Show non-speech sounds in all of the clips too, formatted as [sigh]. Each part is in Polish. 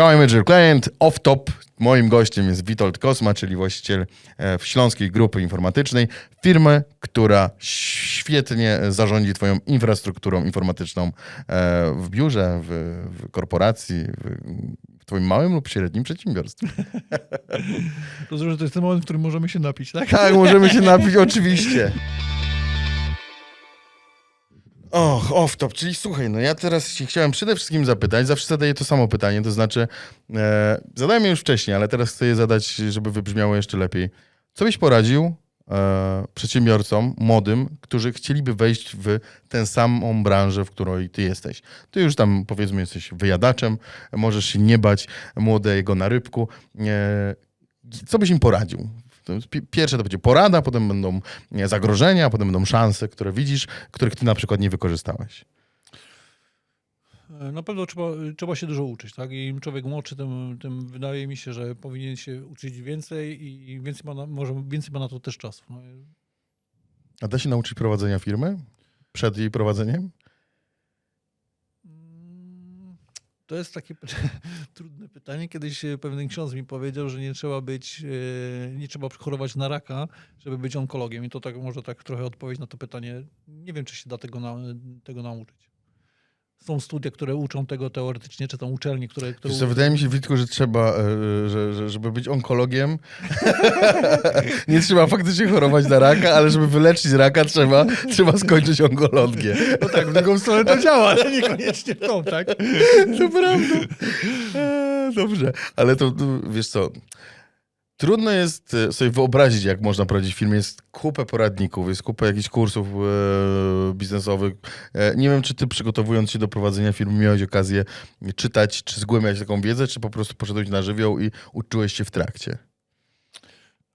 Kałaj Major Client, off top. Moim gościem jest Witold Kosma, czyli właściciel e, Śląskiej Grupy Informatycznej, firmy, która świetnie zarządzi twoją infrastrukturą informatyczną e, w biurze, w, w korporacji, w, w twoim małym lub średnim przedsiębiorstwie. [laughs] Rozumiem, że to jest ten moment, w którym możemy się napić, tak? Tak, możemy się [laughs] napić, oczywiście. Och, off top, czyli słuchaj, no ja teraz się chciałem przede wszystkim zapytać, zawsze zadaję to samo pytanie, to znaczy, e, zadałem je już wcześniej, ale teraz chcę je zadać, żeby wybrzmiało jeszcze lepiej. Co byś poradził e, przedsiębiorcom młodym, którzy chcieliby wejść w tę samą branżę, w której ty jesteś? Ty już tam, powiedzmy, jesteś wyjadaczem, możesz się nie bać młodego na rybku. E, co byś im poradził? Pierwsze to będzie porada, potem będą nie, zagrożenia, potem będą szanse, które widzisz, których ty na przykład nie wykorzystałeś. Na pewno trzeba, trzeba się dużo uczyć, tak? I im człowiek młodszy, tym, tym wydaje mi się, że powinien się uczyć więcej i więcej ma na, może więcej ma na to też czasu. No, A da się nauczyć prowadzenia firmy przed jej prowadzeniem? Mm, To jest takie [laughs] trudne pytanie. Kiedyś e, pewien ksiądz mi powiedział, że nie trzeba być, e, nie trzeba chorować na raka, żeby być onkologiem. I to tak może tak trochę odpowiedź na to pytanie. Nie wiem, czy się da tego, tego nauczyć. Są studia, które uczą tego teoretycznie, czy tam uczelnie, które... które Wiesz wydaje mi się, Witku, że trzeba, e, że, że, żeby być onkologiem, [laughs] nie trzeba faktycznie chorować na raka, ale żeby wyleczyć raka, trzeba, trzeba skończyć onkologię. No tak, w drugą stronę to działa, ale niekoniecznie w tą, tak? To prawda. E, Dobrze, ale to wiesz co, trudno jest e, sobie wyobrazić, jak można prowadzić film. Jest kupę poradników, jest kupę jakichś kursów e, biznesowych. E, nie wiem, czy ty przygotowując się do prowadzenia firmy miałeś okazję czytać, czy zgłębiać taką wiedzę, czy po prostu poszedłeś na żywioł i uczyłeś się w trakcie.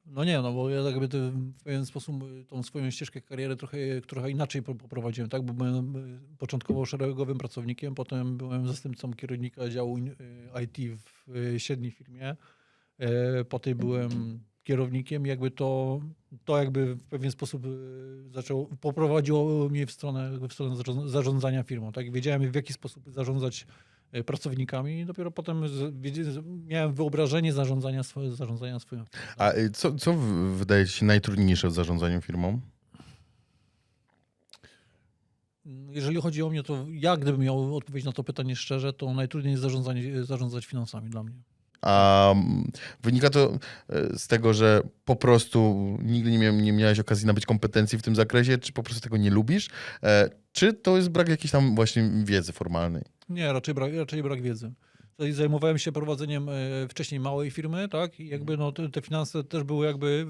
No nie, no bo ja tak jakby w pewien sposób y, tą swoją ścieżkę kariery trochę, trochę inaczej po- poprowadziłem, tak? Bo byłem y, początkowo szeregowym pracownikiem, potem byłem zastępcą kierownika działu in- y, IT w średniej firmie, potem byłem kierownikiem, jakby to, to jakby w pewien sposób y, zaczęło, poprowadziło mnie w stronę, w stronę zarząd- zarządzania firmą, tak? Wiedziałem w jaki sposób zarządzać e, pracownikami i dopiero potem miałem wyobrażenie zarządzania, zarządzania swoją firmą. A e, co, co wydaje ci się najtrudniejsze w zarządzaniu firmą? Jeżeli chodzi o mnie, to ja gdybym miał odpowiedzieć na to pytanie szczerze, to najtrudniej jest zarządzać finansami dla mnie. A mm, wynika to e, z tego, że po prostu nigdy nie, miałem, nie miałeś okazji nabyć kompetencji w tym zakresie, czy po prostu tego nie lubisz, e, czy to jest brak jakiejś tam właśnie wiedzy formalnej? Nie, raczej brak, raczej brak wiedzy. Zajmowałem się prowadzeniem e, wcześniej małej firmy, tak? I jakby no, te finanse też były jakby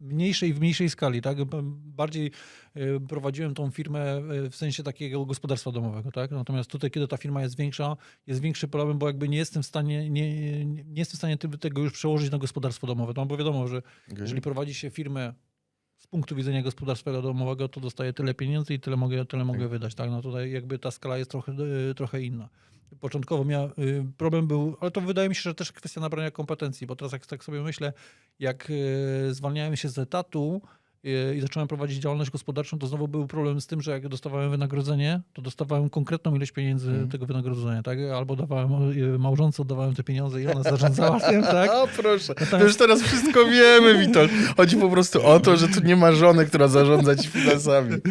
mniejszej w mniejszej skali, tak? Bardziej e, prowadziłem tą firmę e, w sensie takiego gospodarstwa domowego, tak? Natomiast tutaj, kiedy ta firma jest większa, jest większy problem, bo jakby nie jestem w stanie, nie, nie jestem w stanie tego już przełożyć na gospodarstwo domowe. No bo wiadomo, że Jeżeli prowadzi się firmę z punktu widzenia gospodarstwa domowego, to dostaje tyle pieniędzy i tyle mogę, tyle mogę wydać. Tak? No tutaj jakby ta skala jest trochę, y, trochę inna. Początkowo miał, y, problem był, ale to wydaje mi się, że też kwestia nabrania kompetencji, bo teraz jak tak sobie myślę, jak y, zwalniałem się z etatu y, i zacząłem prowadzić działalność gospodarczą, to znowu był problem z tym, że jak dostawałem wynagrodzenie, to dostawałem konkretną ilość pieniędzy Mhm. tego wynagrodzenia, tak? Albo dawałem małżonce, oddawałem te pieniądze i ona zarządzała [laughs] tym, tak? A proszę, to Natomiast- już teraz wszystko wiemy, Witold. Chodzi po prostu o to, że tu nie ma żony, która zarządza ci finansami. [laughs]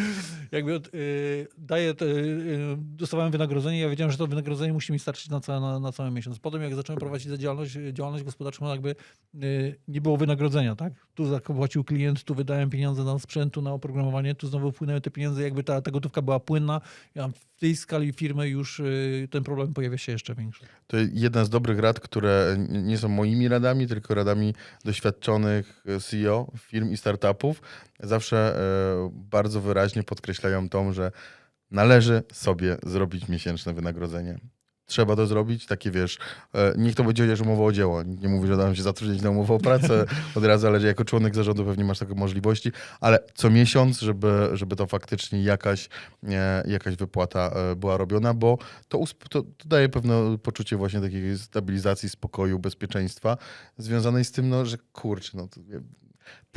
jakby y, daję, te, y, dostawałem wynagrodzenie, ja wiedziałem, że to wynagrodzenie musi mi starczyć na, ca, na, na cały miesiąc. Potem jak zacząłem prowadzić działalność, działalność gospodarczą, jakby y, nie było wynagrodzenia, tak? Tu zapłacił klient, tu wydałem pieniądze na sprzęt, tu na oprogramowanie, tu znowu wpłynęły te pieniądze, jakby ta, ta gotówka była płynna. Ja w tej skali firmy już y, ten problem pojawia się jeszcze większy. To jedna z dobrych rad, które nie są moimi radami, tylko radami doświadczonych CEO firm i startupów. Zawsze e, bardzo wyraźnie podkreślają to, że należy sobie zrobić miesięczne wynagrodzenie. Trzeba to zrobić, takie wiesz, e, niech to będzie chociaż umowa o dzieło. Nikt nie mówi, że dam się zatrudnić na umowę o pracę [laughs] od razu, ale jako członek zarządu pewnie masz takie możliwości, ale co miesiąc, żeby, żeby to faktycznie jakaś, e, jakaś wypłata była robiona, bo to, to, to daje pewne poczucie właśnie takiej stabilizacji, spokoju, bezpieczeństwa, związanej z tym, no, że kurczę, no to,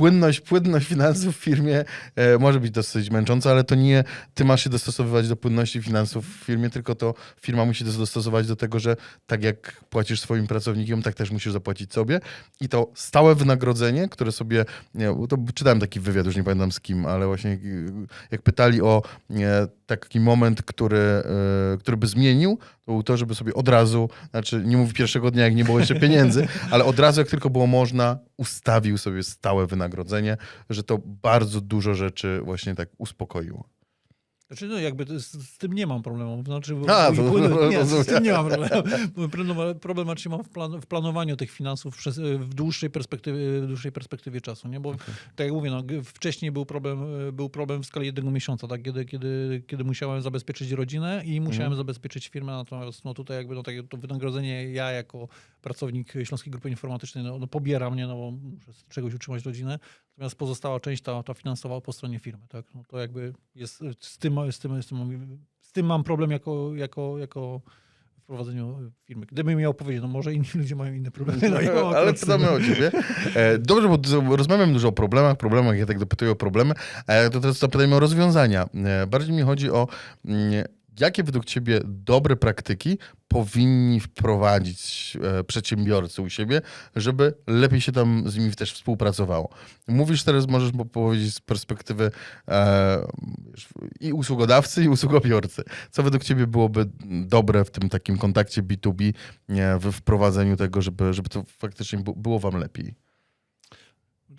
Płynność, płynność finansów w firmie e, może być dosyć męcząca, ale to nie ty masz się dostosowywać do płynności finansów w firmie, tylko to firma musi dostosować do tego, że tak jak płacisz swoim pracownikom, tak też musisz zapłacić sobie. I to stałe wynagrodzenie, które sobie, nie, to czytałem taki wywiad, już nie pamiętam z kim, ale właśnie e, jak pytali o e, taki moment, który, e, który by zmienił, to był to, żeby sobie od razu, znaczy nie mówię pierwszego dnia, jak nie było jeszcze pieniędzy, [laughs] ale od razu, jak tylko było można, ustawił sobie stałe wynagrodzenie, że to bardzo dużo rzeczy właśnie tak uspokoiło. Znaczy, no jakby z, z tym nie mam problemu. Znaczy, A, to- bo- nie, z tym nie mam problemu. Bo Problem, problem raczej mam w, plan, w planowaniu tych finansów przez, w, dłuższej perspektywie, w dłuższej perspektywie czasu. Nie? Bo tak jak mówię, no, wcześniej był problem, e, był problem w skali jednego miesiąca, tak? kiedy, kiedy, kiedy musiałem zabezpieczyć rodzinę i musiałem Mhm. zabezpieczyć firmę. Natomiast no, tutaj jakby no, takie, to wynagrodzenie ja jako pracownik Śląskiej Grupy Informatycznej no, no, pobieram, nie? No, bo muszę z czegoś utrzymać rodzinę. Natomiast pozostała część, ta, ta finansowa po stronie firmy. Tak? No, to jakby jest z tym, z tym, z tym, mam- z tym mam problem jako, jako, jako w prowadzeniu firmy. Gdybym miał powiedzieć, no może inni ludzie mają inne problemy. No, ja [laughs] Ale pytamy o ciebie. E, Dobrze, bo rozmawiam dużo o problemach, problemach, ja tak dopytuję o problemy, to teraz zapytajmy o rozwiązania. E, Bardziej mi chodzi o mm, jakie według ciebie dobre praktyki powinni wprowadzić e, przedsiębiorcy u siebie, żeby lepiej się tam z nimi też współpracowało. Mówisz teraz, możesz po- powiedzieć z perspektywy e, i usługodawcy, i usługobiorcy. Co według ciebie byłoby dobre w tym takim kontakcie B2B, nie, we wprowadzeniu tego, żeby, żeby to faktycznie było wam lepiej?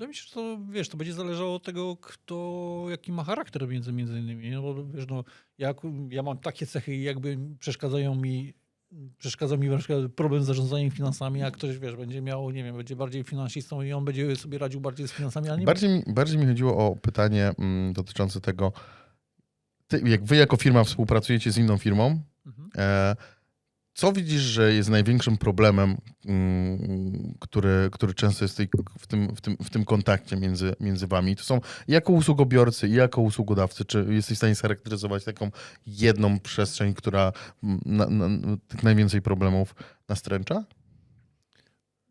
Wydaje mi się, że to, wiesz, to będzie zależało od tego, kto, jaki ma charakter między, między innymi. No, bo, wiesz, no, ja, ja mam takie cechy jakby przeszkadzają mi przeszkadza mi na przykład problem z zarządzaniem finansami, a ktoś, wiesz, będzie miał, nie wiem, będzie bardziej finansistą i on będzie sobie radził bardziej z finansami, ale nie Bardziej mi, bardziej mi chodziło o pytanie mm, dotyczące tego, ty, jak wy jako firma współpracujecie z inną firmą, Mhm. e, co widzisz, że jest największym problemem, mm, który, który często jest w, tym, w, tym, w tym kontakcie między, między wami? To są jako usługobiorcy, i jako usługodawcy. Czy jesteś w stanie scharakteryzować taką jedną przestrzeń, która mm, na, na, tych najwięcej problemów nastręcza?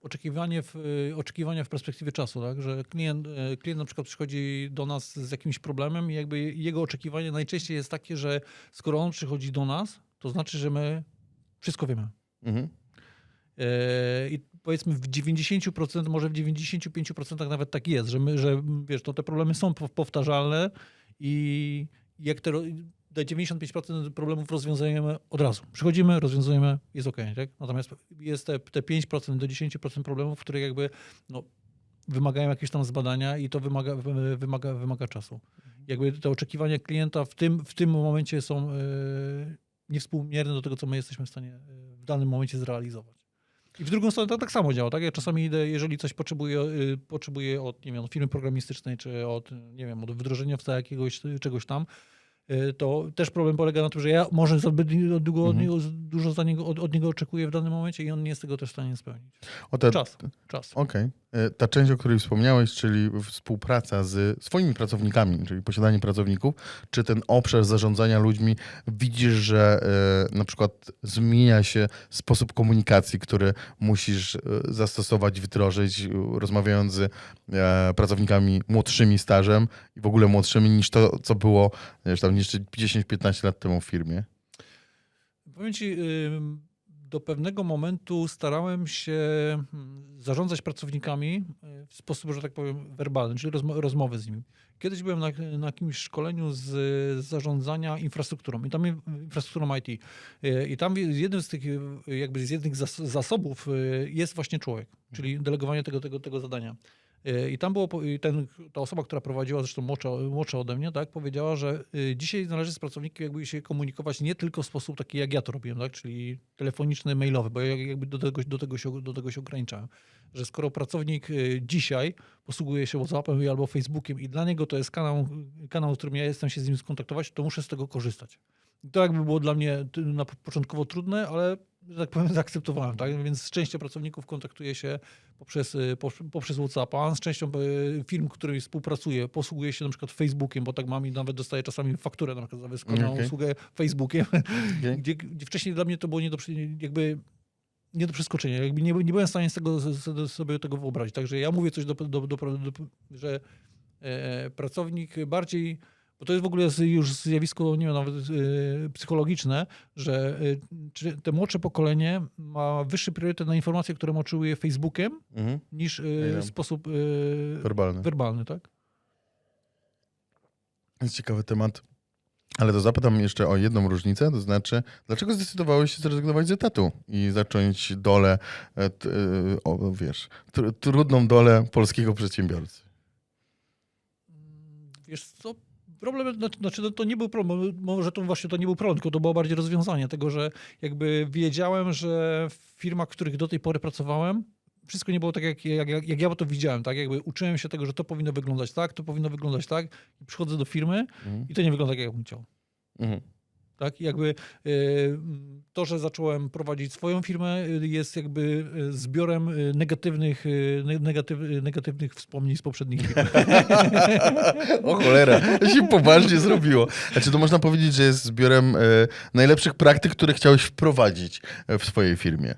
oczekiwanie w, oczekiwania w perspektywie czasu, tak? że klient, y, klient na przykład przychodzi do nas z jakimś problemem i jakby jego oczekiwanie najczęściej jest takie, że skoro on przychodzi do nas, to znaczy, że my wszystko wiemy. Mhm. E, I powiedzmy w 90%, może w 95% nawet tak jest, że, my, że wiesz, to te problemy są pow- powtarzalne i jak te, ro- te 95% problemów rozwiązujemy od razu. Przychodzimy, rozwiązujemy, jest ok. Tak? Natomiast jest te, te 5% do 10% problemów, które jakby no, wymagają jakieś tam zbadania i to wymaga, wy- wymaga, wymaga czasu. Jakby te oczekiwania klienta w tym, w tym momencie są e, niewspółmierne do tego, co my jesteśmy w stanie e, w danym momencie zrealizować. I w drugą stronę to tak samo działa, tak? Ja czasami idę, jeżeli coś potrzebuję, y, potrzebuję od, nie wiem, od firmy programistycznej, czy od, nie wiem, od wdrożeniowca jakiegoś, y, czegoś tam, y, to też problem polega na tym, że ja może zbyt długo od Mhm. niego, dużo za niego, od, od niego oczekuję w danym momencie i on nie jest tego też w stanie spełnić. O te, Czas, czas. Okej. E, Ta część, o której wspomniałeś, czyli współpraca z swoimi pracownikami, czyli posiadanie pracowników, czy ten obszar zarządzania ludźmi, widzisz, że e, na przykład zmienia się sposób komunikacji, który musisz e, zastosować, wdrożyć, rozmawiając z pracownikami młodszymi stażem i w ogóle młodszymi niż to, co było wiesz, tam jeszcze 10-15 lat temu w firmie? Powiem ci, do pewnego momentu starałem się zarządzać pracownikami y, w sposób, że tak powiem, werbalny, czyli rozmo- rozmowy z nimi. Kiedyś byłem na, na jakimś szkoleniu z, zarządzania infrastrukturą, i tam in- infrastrukturą IT. Y, I tam jednym z tych, y, jakby z jednych zas- zasobów jest właśnie człowiek, czyli delegowanie tego, tego, tego zadania. Y, I tam było, i ten, ta osoba, która prowadziła, zresztą młodsza, ode mnie, tak, powiedziała, że y, dzisiaj należy z pracownikiem jakby się komunikować nie tylko w sposób taki, jak ja to robiłem, tak, czyli telefoniczny, mailowy, bo ja jakby do tego, do tego, się, do tego się ograniczałem. Że skoro pracownik y, dzisiaj posługuje się WhatsAppem albo Facebookiem i dla niego to jest kanał, kanał, w którym ja jestem się z nim skontaktować, to muszę z tego korzystać. I to jakby było dla mnie na początkowo trudne, ale że tak powiem [laughs] zaakceptowałem, tak? Więc z częścią pracowników kontaktuję się poprzez, y, poprze- poprzez WhatsAppa, z częścią y, firm, którymi współpracuję, posługuję się na przykład Facebookiem, bo tak mam i nawet dostaję czasami fakturę na przykład za wykonaną Okej. usługę Facebookiem, [laughs] Okej. gdzie, gdzie wcześniej dla mnie to było nie do jakby nie do przeskoczenia. Jakby nie, nie byłem w stanie z tego, z, sobie tego wyobrazić. Także ja mówię coś, do, do, do, do, do, że e, pracownik bardziej, bo to jest w ogóle już zjawisko, nie wiem, nawet e, psychologiczne, że czy te młodsze pokolenie ma wyższy priorytet na informacje, które otrzymuje Facebookiem, Mhm. niż w sposób e, Werbalny. werbalny, tak? Jest ciekawy temat. Ale to zapytam jeszcze o jedną różnicę, to znaczy, dlaczego zdecydowałeś się zrezygnować z etatu i zacząć dolę, e, e, o, wiesz, tr, trudną dolę polskiego przedsiębiorcy? Wiesz co, problem, znaczy- znaczy no to nie był problem, może to właśnie to nie był problem, tylko to było bardziej rozwiązanie tego, że jakby wiedziałem, że w firmach, w których do tej pory pracowałem, wszystko nie było tak, jak, jak, jak, jak ja to widziałem, tak? Jakby uczyłem się tego, że to powinno wyglądać tak, to powinno wyglądać tak i przychodzę do firmy Mhm. i to nie wygląda tak, jak bym chciał. Mhm. Tak? Jakby y, to, że zacząłem prowadzić swoją firmę y, jest jakby y, zbiorem y, negatywnych, ne- negatyw, negatywnych wspomnień z poprzednich firm. [laughs] O cholera, to się poważnie zrobiło. Znaczy, to można powiedzieć, że jest zbiorem e, najlepszych praktyk, które chciałeś wprowadzić e, w swojej firmie.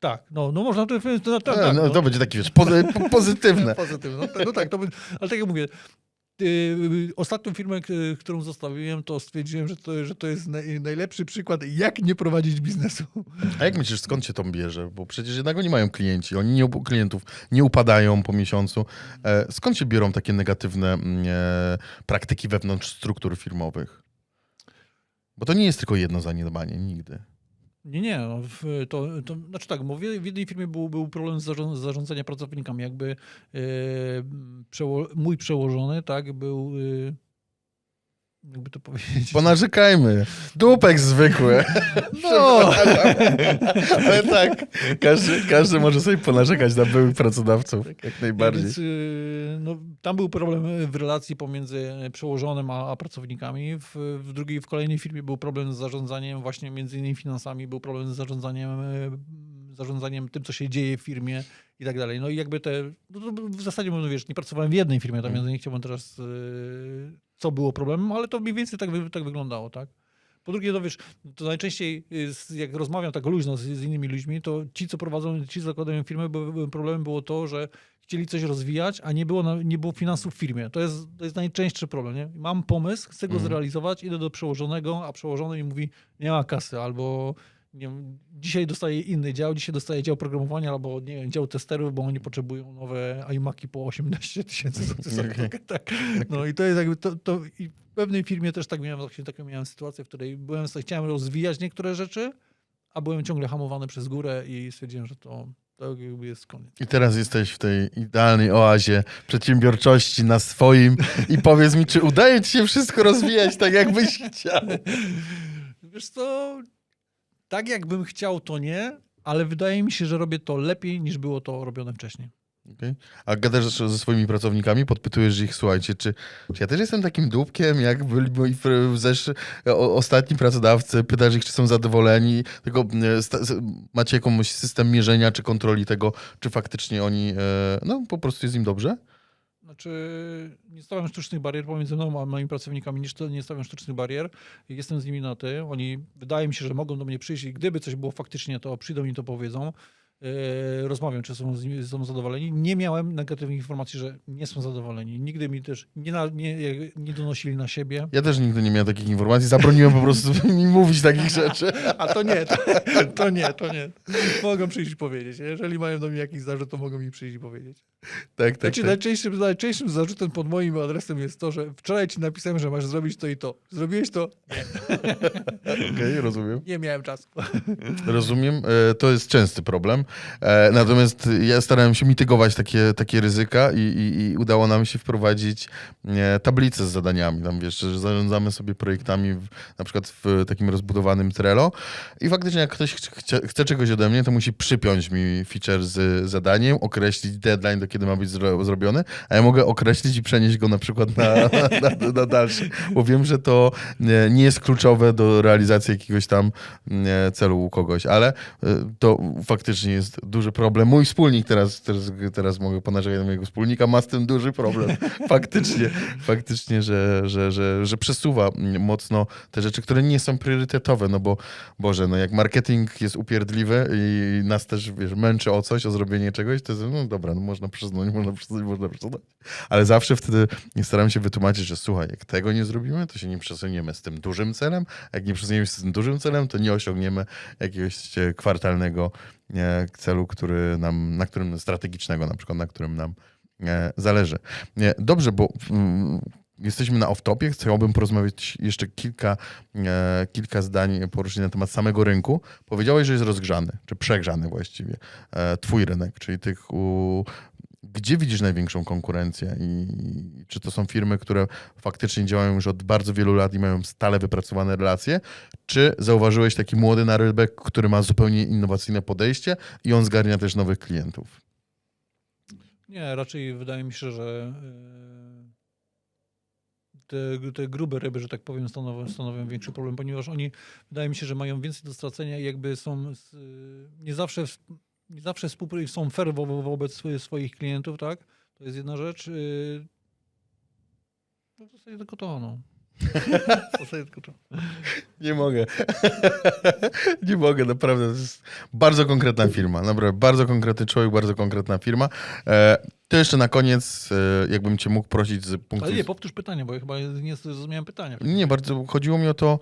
Tak, no, no można to, E, tak, no, no. to będzie takie, wiesz, pozy, po- pozytywne. [laughs] Pozytywne. No, no tak, to, ale tak jak mówię, ostatnią firmę, którą zostawiłem, to stwierdziłem, że to, że to jest naj, najlepszy przykład, jak nie prowadzić biznesu. A jak myślisz, skąd się to bierze? Bo przecież jednak oni mają klienci, oni nie, klientów nie upadają po miesiącu. E, skąd się biorą takie negatywne mm, e, praktyki wewnątrz struktur firmowych? Bo to nie jest tylko jedno zaniedbanie, nigdy. Nie, nie, no, to, to znaczy tak, mówię, w jednej firmie był, był problem z zarząd, z zarządzaniem pracownikami, jakby e, przeło, mój przełożony, tak, był, e, jakby to powiedzieć... [laughs] Ponarzekajmy. Dupek zwykły. [laughs] No, Ale tak, każdy, każdy może sobie ponarzekać na byłych pracodawców, jak najbardziej. Więc, y, no, tam był problem w relacji pomiędzy przełożonym a, a pracownikami. W, w drugiej, w kolejnej firmie był problem z zarządzaniem właśnie między innymi finansami, był problem z zarządzaniem, y, zarządzaniem tym, co się dzieje w firmie i tak dalej. No i jakby te, no w zasadzie, no wiesz, nie pracowałem w jednej firmie, tam Mhm. więc nie chciałbym teraz, y, co było problemem, ale to mniej więcej tak, tak wyglądało, tak? Po drugie, no wiesz, to najczęściej y, jak rozmawiam tak luźno z, z innymi ludźmi, to ci, co prowadzą, ci, co zakładają firmę, bo, bo problemem było to, że chcieli coś rozwijać, a nie było, nie było finansów w firmie. To jest, to jest najczęstszy problem. Nie? Mam pomysł, chcę go Mhm. zrealizować, idę do przełożonego, a przełożony mi mówi, nie ma kasy, albo nie wiem, dzisiaj dostaję inny dział, dzisiaj dostaję dział programowania, albo nie wiem, dział testerów, bo oni potrzebują nowe iMaki po 18 tysięcy złotych. za sztukę, tak. No i to jest jakby, to, to i w pewnej firmie też tak miałem, taką miałem sytuację, w której byłem, chciałem rozwijać niektóre rzeczy, a byłem ciągle hamowany przez górę i stwierdziłem, że to, to jakby jest koniec. I teraz jesteś w tej idealnej oazie przedsiębiorczości na swoim i powiedz mi, czy udaje ci się wszystko rozwijać tak, jakbyś chciał? [laughs] Wiesz co, tak jakbym chciał, to nie, ale wydaje mi się, że robię to lepiej niż było to robione wcześniej. Okej. A gadasz ze swoimi pracownikami, podpytujesz ich, słuchajcie, czy, czy ja też jestem takim dupkiem, jak byli moi zesz, o, ostatni pracodawcy, pytasz ich, czy są zadowoleni, tylko e, macie jakąś system mierzenia czy kontroli tego, czy faktycznie oni, e, no po prostu jest im dobrze? Znaczy, nie stawiam sztucznych barier pomiędzy mną a moimi pracownikami, nie, nie stawiam sztucznych barier. Jestem z nimi na ty. Oni, wydaje mi się, że mogą do mnie przyjść i gdyby coś było faktycznie, to przyjdą i to powiedzą. Yy, rozmawiam, czy są, z nimi, są zadowoleni. Nie miałem negatywnych informacji, że nie są zadowoleni. Nigdy mi też nie, na, nie, nie donosili na siebie. Ja też nigdy nie miałem takich informacji, zabroniłem po prostu [laughs] mi mówić takich rzeczy. A to nie, to, to nie, to nie. Mogą przyjść i powiedzieć. Jeżeli mają do mnie jakiś zarzut, to mogą mi przyjść i powiedzieć. Tak, tak, Znaczy, tak. najczęstszym, najczęstszym zarzutem pod moim adresem jest to, że wczoraj ci napisałem, że masz zrobić to i to. Zrobiłeś to? [laughs] Okej, rozumiem. Nie miałem czasu. Rozumiem, e, to jest częsty problem. E, Natomiast ja starałem się mitygować takie, takie ryzyka i, i, i udało nam się wprowadzić e, tablicę z zadaniami. Tam wiesz, że zarządzamy sobie projektami w, na przykład w takim rozbudowanym Trello i faktycznie jak ktoś chce, chce czegoś ode mnie, to musi przypiąć mi feature z zadaniem, określić deadline, do kiedy ma być zro, zrobiony, a ja mogę określić i przenieść go na przykład na, na, na, na dalszy, bo wiem, że to nie, nie jest kluczowe do realizacji jakiegoś tam e, celu u kogoś, ale e, to faktycznie jest jest duży problem. Mój wspólnik, teraz, teraz, teraz mogę ponarzekać na mojego wspólnika, ma z tym duży problem. [laughs] faktycznie, faktycznie, że, że, że, że przesuwa mocno te rzeczy, które nie są priorytetowe, no bo Boże, no jak marketing jest upierdliwy i nas też, wiesz, męczy o coś, o zrobienie czegoś, to jest, no dobra, no można przesunąć, można przesunąć, można przesunąć. Ale zawsze wtedy staram się wytłumaczyć, że słuchaj, jak tego nie zrobimy, to się nie przesuniemy z tym dużym celem, a jak nie przesuniemy się z tym dużym celem, to nie osiągniemy jakiegoś e, kwartalnego celu, który nam, na którym strategicznego na przykład, na którym nam e, zależy. Nie, Dobrze, bo mm, jesteśmy na off-topie, chciałbym porozmawiać jeszcze kilka, e, kilka zdań poruszyć na temat samego rynku. Powiedziałeś, że jest rozgrzany, czy przegrzany właściwie, e, twój rynek, czyli tych u, gdzie widzisz największą konkurencję i czy to są firmy, które faktycznie działają już od bardzo wielu lat i mają stale wypracowane relacje, czy zauważyłeś taki młody narybek, który ma zupełnie innowacyjne podejście i on zgarnia też nowych klientów? Nie, raczej wydaje mi się, że e, te, te grube ryby, że tak powiem, stanowią, stanowią większy problem, ponieważ oni, wydaje mi się, że mają więcej do stracenia i jakby są z, nie zawsze, nie zawsze są fair wo- wo- wobec swo- swoich klientów, tak? To jest jedna rzecz. y, No w zasadzie tylko to, no. [laughs] Nie mogę. [laughs] nie mogę, naprawdę. To jest bardzo konkretna firma. Naprawdę, bardzo konkretny człowiek, bardzo konkretna firma. E, to jeszcze na koniec, e, jakbym cię mógł prosić z punktu... Ale nie, powtórz pytanie, bo ja chyba nie zrozumiałem pytania. Nie, bardzo chodziło mi o to.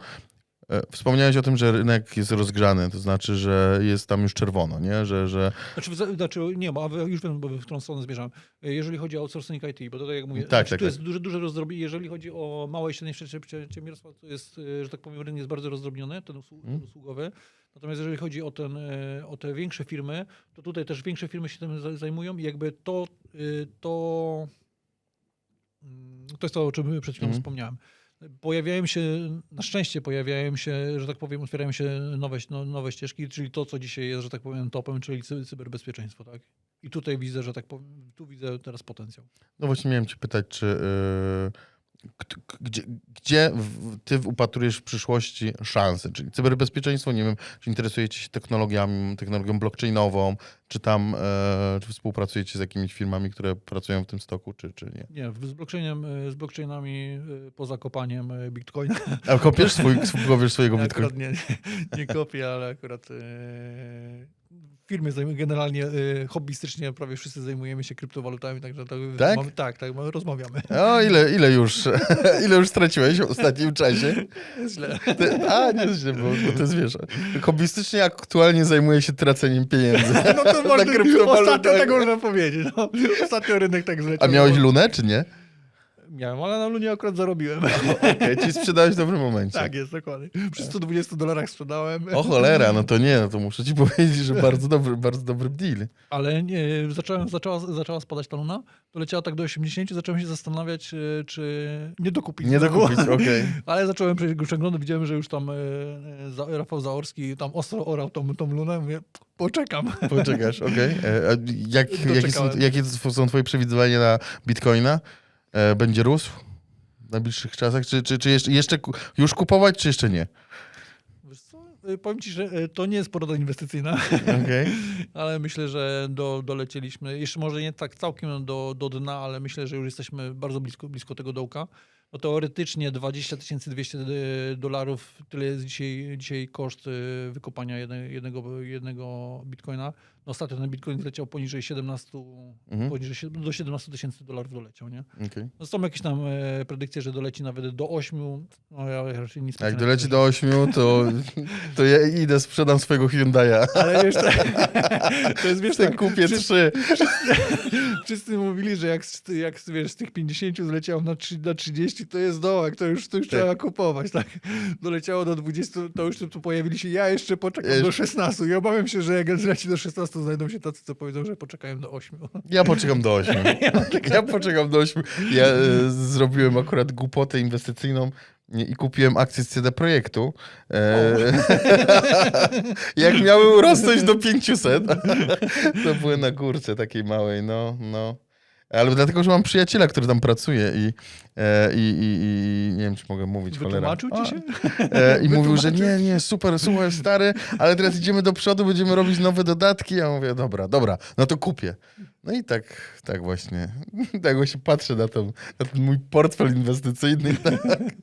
E, Wspomniałeś o tym, że rynek jest rozgrzany, to znaczy, że jest tam już czerwono, nie? Że, że Znaczy, znaczy nie, bo a już wiem, bo w którą stronę zmierzam. Jeżeli chodzi o outsourcing IT, bo tutaj jak mówię, Tak, znaczy, tak, tu tak. jest duże, duże rozdrobienie. Jeżeli chodzi o małe i średnie przedsiębior- przedsiębiorstwa, to jest, e, że tak powiem, rynek jest bardzo rozdrobniony, ten, usłu- ten Mhm. usługowy. Natomiast jeżeli chodzi o, ten, e, o te większe firmy, to tutaj też większe firmy się tym za- zajmują i jakby to, e, to, mm, to jest to, o czym przed chwilą Mhm. wspomniałem. Pojawiają się, na szczęście pojawiają się, że tak powiem, otwierają się nowe, no, nowe ścieżki, czyli to, co dzisiaj jest, że tak powiem, topem, czyli cy- cyberbezpieczeństwo, tak? I tutaj widzę, że tak powiem, tu widzę teraz potencjał. No właśnie miałem cię pytać, czy yy, gdzie, gdzie ty upatrujesz w przyszłości szansy? Czyli cyberbezpieczeństwo, nie wiem, czy interesujecie się technologiami, technologią blockchainową, czy tam e, czy współpracujecie z jakimiś firmami, które pracują w tym stoku, czy, czy nie? Nie, z, blockchainem, e, z blockchainami e, poza kopaniem e, bitcoina. A kopiesz, swój, [laughs] kopiesz swojego Ja bitcoina? akurat nie, nie kopię, ale akurat e, firmie zajmuję, generalnie e, hobbystycznie prawie wszyscy zajmujemy się kryptowalutami, także to Tak? Mamy, tak, tak, mamy- rozmawiamy. O, ile, ile, już, [laughs] ile już straciłeś w ostatnim czasie? Źle. Ty, a, nie źle, bo, bo to jest, wiesz, hobbystycznie aktualnie zajmuję się traceniem pieniędzy. No to [laughs] można, ostatnio tak można powiedzieć. No. Ostatnio rynek tak A zleciał. miałeś no. lunę, czy nie? Miałem, ale na Lunie akurat zarobiłem. [laughs] Okej, czyli sprzedałeś w dobrym momencie. tak jest, dokładnie. Przy 120 dolarach sprzedałem. O cholera, no to nie, no to muszę ci powiedzieć, że [laughs] bardzo dobry, bardzo dobry deal. Ale nie, zacząłem, zaczęła, zaczęła spadać ta Luna, to leciała tak do 80, zacząłem się zastanawiać, e, czy nie dokupić. Nie znowu. dokupić, [laughs] okej. Ale zacząłem prze- przeglądać, widziałem, że już tam e, e, za- Rafał Zaorski tam ostro orał tą, tą Lunę, mówię, poczekam. Poczekasz, okej. E, a Jak, jakie, są, Doczekałem. jakie są twoje przewidywania na Bitcoina? E, Będzie rósł w najbliższych czasach? Czy, czy, czy jeszcze, jeszcze już kupować, czy jeszcze nie? Wiesz co? E, Powiem ci, że e, to nie jest poroda inwestycyjna. Okej. [laughs] Ale myślę, że do, dolecieliśmy, jeszcze może nie tak całkiem do, do dna, ale myślę, że już jesteśmy bardzo blisko, blisko tego dołka. No teoretycznie 20 200 dolarów, tyle jest dzisiaj, dzisiaj koszt y, wykopania jedne, jednego, jednego bitcoina. No ostatnio ten bitcoin zleciał poniżej 17, Mhm. poniżej, do 17 tysięcy dolarów doleciał, nie? okej. No są jakieś tam e, predykcje, że doleci nawet do 8, no ja raczej nic Jak doleci do 8, to, [laughs] to ja idę, sprzedam swojego Hyundai'a. Ale wiesz, to, jest wiesz, tak, kupię wszyscy- trzy. Wszyscy mówili, że jak, z- jak wiesz, z tych 50 zleciało na, trzy- na 30, to jest dołek, to już, to już Tak. trzeba kupować. Tak? Doleciało do 20, to już tu, pojawili się, ja jeszcze poczekam Ja do jeszcze- 16. 16. I obawiam się, że jak zleci do 16, znajdą się tacy, co powiedzą, że poczekają do 8. [laughs] Ja poczekam do 8. [laughs] Ja poczekam do 8. Ja e, zrobiłem akurat głupotę inwestycyjną i kupiłem akcje z CD Projektu. E, [laughs] jak miały urosnąć do 500, to były na górce takiej małej, no, no. Ale dlatego, że mam przyjaciela, który tam pracuje i, e, i, i, nie wiem, czy mogę mówić, cholera. Wytłumaczył ci się? E, I [laughs] mówił, że nie, nie, super, słuchaj, stary, ale teraz idziemy do przodu, będziemy robić nowe dodatki. Ja mówię, dobra, dobra, no to kupię. No i tak, tak właśnie, [laughs] tak właśnie patrzę na, tą, na ten mój portfel inwestycyjny. Tak.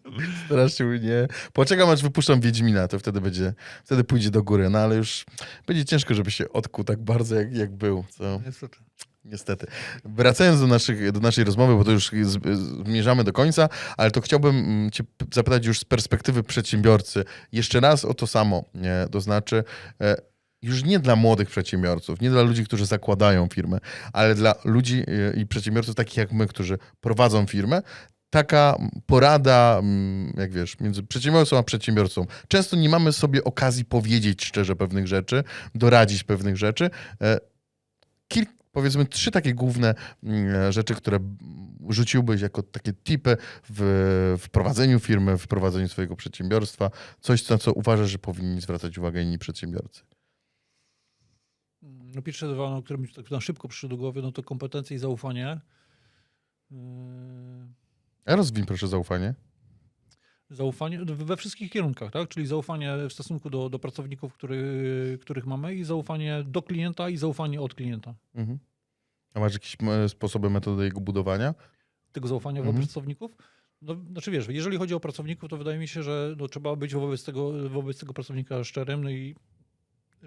[laughs] Strasznie mnie. Poczekam, aż wypuszczam Wiedźmina, to wtedy będzie, wtedy pójdzie do góry. No ale już będzie ciężko, żeby się odkuł tak bardzo, jak, jak był. Co? Niestety. Niestety. Wracając do, naszych, do naszej rozmowy, bo to już zmierzamy do końca, ale to chciałbym mm, Cię zapytać już z perspektywy przedsiębiorcy. Jeszcze raz o to samo. Nie? To znaczy, e, już nie dla młodych przedsiębiorców, nie dla ludzi, którzy zakładają firmę, ale dla ludzi e, i przedsiębiorców takich jak my, którzy prowadzą firmę. Taka porada, mm, jak wiesz, między przedsiębiorcą a przedsiębiorcą. Często nie mamy sobie okazji powiedzieć szczerze pewnych rzeczy, doradzić pewnych rzeczy. E, kilk, powiedzmy trzy takie główne mm, rzeczy, które rzuciłbyś jako takie tipy w, w prowadzeniu firmy, w prowadzeniu swojego przedsiębiorstwa. Coś, na co uważasz, że powinni zwracać uwagę inni przedsiębiorcy. No pierwsze dwa, no, które mi tak na szybko przyszły do głowy, no to kompetencje i zaufanie. Yy, A rozwin proszę zaufanie. Zaufanie we wszystkich kierunkach, tak? Czyli zaufanie w stosunku do, do pracowników, który, których mamy i zaufanie do klienta i zaufanie od klienta. Mhm. A masz jakieś sposoby, metody jego budowania? Tego zaufania Mhm. wobec pracowników. No, znaczy wiesz, jeżeli chodzi o pracowników, to wydaje mi się, że no, trzeba być wobec tego, wobec tego pracownika szczerym no i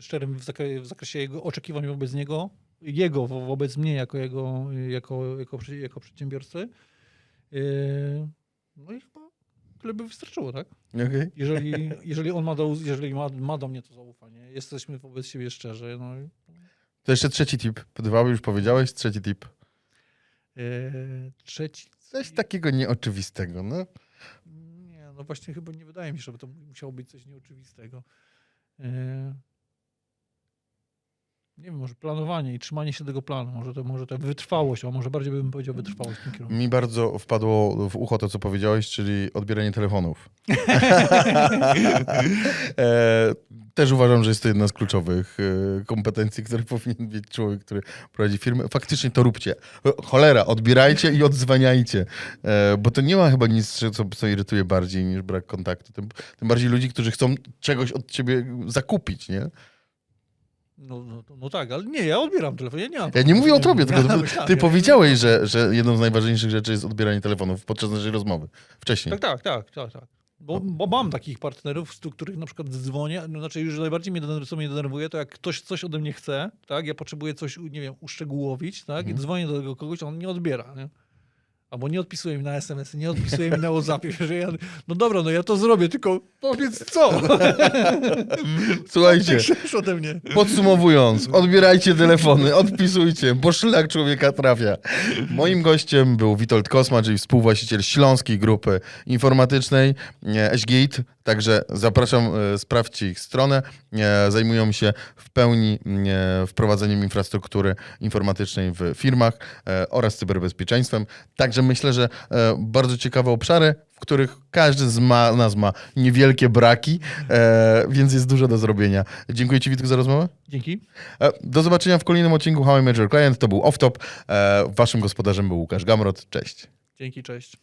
szczerym w, zakresie, w zakresie jego oczekiwań wobec niego, jego wo- wobec mnie jako jego, jako, jako, jako przedsiębiorcy. Yy, No i chyba tyle by wystarczyło, tak? Okay. Jeżeli, jeżeli on ma do, jeżeli ma, ma do mnie to zaufanie, jesteśmy wobec siebie szczerzy, no i To jeszcze trzeci tip. Dwa już powiedziałeś, trzeci tip. yy, trzeci. Coś takiego nieoczywistego, no. Nie, no właśnie chyba nie wydaje mi się, żeby to musiało być coś nieoczywistego. Yy, Nie wiem, może planowanie i trzymanie się tego planu, może to, może to wytrwałość, a może bardziej bym powiedział wytrwałość w tym kierunku. Mi bardzo wpadło w ucho to, co powiedziałeś, czyli odbieranie telefonów. [laughs] e, też uważam, że jest to jedna z kluczowych e, kompetencji, które [laughs] powinien mieć człowiek, który prowadzi firmę. Faktycznie to róbcie. Cholera, odbierajcie i odzwaniajcie, e, bo to nie ma chyba nic, co, co irytuje bardziej niż brak kontaktu. Tym, tym bardziej ludzi, którzy chcą czegoś od ciebie zakupić, nie? No, no, no tak, ale nie, ja odbieram telefon, ja nie mam. Ja nie mówię o tobie, tylko ty, myślałem, [laughs] ty ja- powiedziałeś, że, że jedną z najważniejszych rzeczy jest odbieranie telefonów podczas naszej rozmowy. Wcześniej. Tak, tak, tak, tak, tak. Bo, bo mam takich partnerów, do których na przykład dzwonię, no znaczy już najbardziej mnie, denerw- co mnie denerwuje, to jak ktoś coś ode mnie chce, tak, ja potrzebuję coś, nie wiem, uszczegółowić, tak, i dzwonię do tego kogoś, a on nie odbiera, nie? Albo nie odpisuje mi na SMS, nie odpisuje mi na WhatsAppie, [laughs] że ja, no dobra, no ja to zrobię, tylko powiedz co? [laughs] Słuchajcie, Ty chcesz ode mnie. podsumowując, odbierajcie telefony, odpisujcie, bo szlak człowieka trafia. Moim gościem był Witold Kosma, czyli współwłaściciel Śląskiej Grupy Informatycznej e. Także zapraszam, e, sprawdźcie ich stronę. E, Zajmują się w pełni e, wprowadzeniem infrastruktury informatycznej w firmach oraz cyberbezpieczeństwem. Także myślę, że bardzo ciekawe obszary, w których każdy z ma, nas ma niewielkie braki, e, więc jest dużo do zrobienia. Dziękuję Ci, Witku, za rozmowę. Dzięki. E, Do zobaczenia w kolejnym odcinku How I Major Client. To był Off Top. E, Waszym gospodarzem był Łukasz Gamrot. Cześć. Dzięki, cześć.